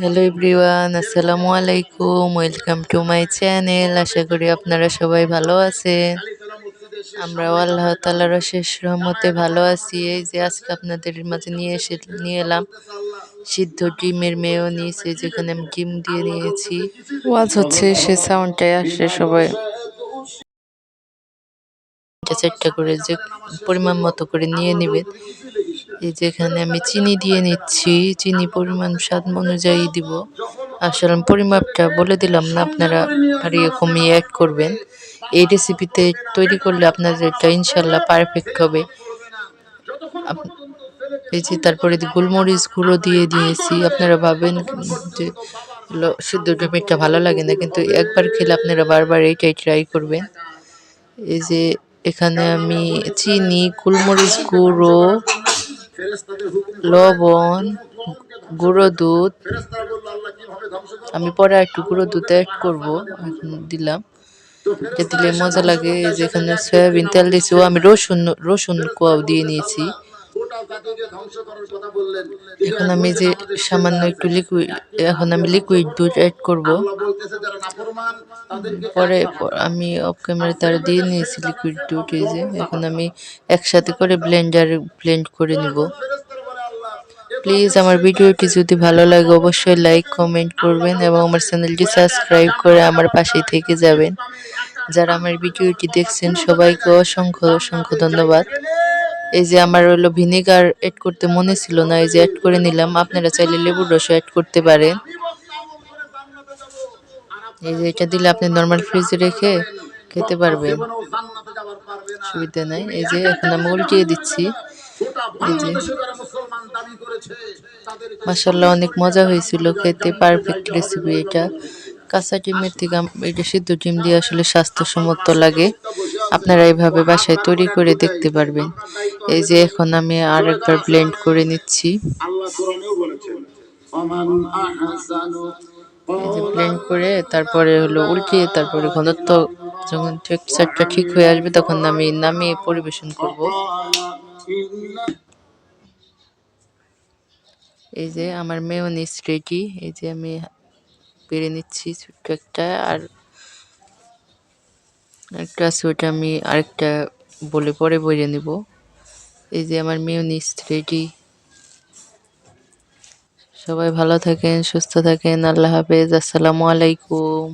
Hello everyone আসসালামু আলাইকুম welcome to my channel আশা করি আপনারা সবাই ভালো আছেন। আমরাও আল্লাহ তালার শেষ রহমতে ভালো আছি। এই যে আজকে আপনাদের মাঝে নিয়ে এসে নিয়ে এলাম সিদ্ধ ডিমের মেয়েও এই যেখানে আমি ডিম দিয়ে নিয়েছি। ওয়াজ হচ্ছে সে সাউন্ডটাই আসছে সবাই। চারটা করে যে পরিমাণ মতো করে নিয়ে নেবেন। এই যেখানে আমি চিনি দিয়ে নিচ্ছি, চিনি পরিমাণ স্বাদ অনুযায়ী দিব। আসলে পরিমাপটা বলে দিলাম না, আপনারা হারিয়ে কমিয়ে অ্যাড করবেন। এই রেসিপিতে তৈরি করলে আপনাদের এটা ইনশাল্লাহ পারফেক্ট হবে এই যে তারপরে গোলমরিচ গুঁড়ো দিয়ে দিয়েছি, আপনারা ভাবেন যে সিদ্ধ ডুমিটা ভালো লাগে না, কিন্তু একবার খেলে আপনারা বারবার এইটাই ট্রাই করবেন। এই যে এখানে আমি চিনি, গোলমরিচ গুঁড়ো লবণ, গুঁড়ো দুধ। আমি পরে একটু গুঁড়ো দুধ অ্যাড করব দিলাম। দিলে মজা লাগে, যেখানে সয়াবিন তেল দিয়েছি, ও আমি রসুন রসুন কোয়াও দিয়ে নিয়েছি। এখন আমি যে সামান্য একটু লিকুইড এখন আমি লিকুইড দুধ অ্যাড করব। পরে আমি অফ ক্যামেরা তারা দিয়ে নিয়েছি লিকুইড দুধ এই যে এখন আমি একসাথে করে ব্লেন্ডার ব্লেন্ড করে নিব। প্লিজ আমার ভিডিওটি যদি ভালো লাগে অবশ্যই লাইক কমেন্ট করবেন এবং আমার চ্যানেলটি সাবস্ক্রাইব করে আমার পাশেই থেকে যাবেন। যারা আমার ভিডিওটি দেখছেন সবাইকে অসংখ্য অসংখ্য ধন্যবাদ। এই যে আমার হলো ভিনেগার অ্যাড করতে মনে ছিল না, এই যে অ্যাড করে নিলাম। আপনারা চাইলে লেবুর রসও অ্যাড করতে পারেন। এই যে এটা দিলে আপনি নর্মাল ফ্রিজে রেখে খেতে পারবেন। সুবিধা নাই। এই যে এখন আমি উল্টিয়ে দিচ্ছি। এই যে মাসাল্লাহ অনেক মজা হয়েছিল খেতে। পারফেক্ট রেসিপি এটা। কাঁচা ডিমের থেকে এটা সিদ্ধ ডিম দিয়ে আসলে স্বাস্থ্যসম্মত লাগে। আপনারা এইভাবে বাসায় তৈরি করে দেখতে পারবেন। এই যে এখন আমি আর একবার ব্লেন্ড করে নিচ্ছি। ব্লেন্ড করে তারপরে হলো উল্টিয়ে তারপরে ঘনত্ব যখন টেক্সচারটা ঠিক হয়ে আসবে তখন আমি নামিয়ে পরিবেশন করব। এই যে আমার মেয়নিস রেডি এই যে আমি পেরে নিচ্ছি ছোট্ট একটা। আর একটা ওটা আমি আরেকটা বলে পরে বইরে নেব। এই যে আমার মিউনিস রেডি সবাই ভালো থাকেন, সুস্থ থাকেন, আল্লাহ হাফেজ, আসসালামু আলাইকুম।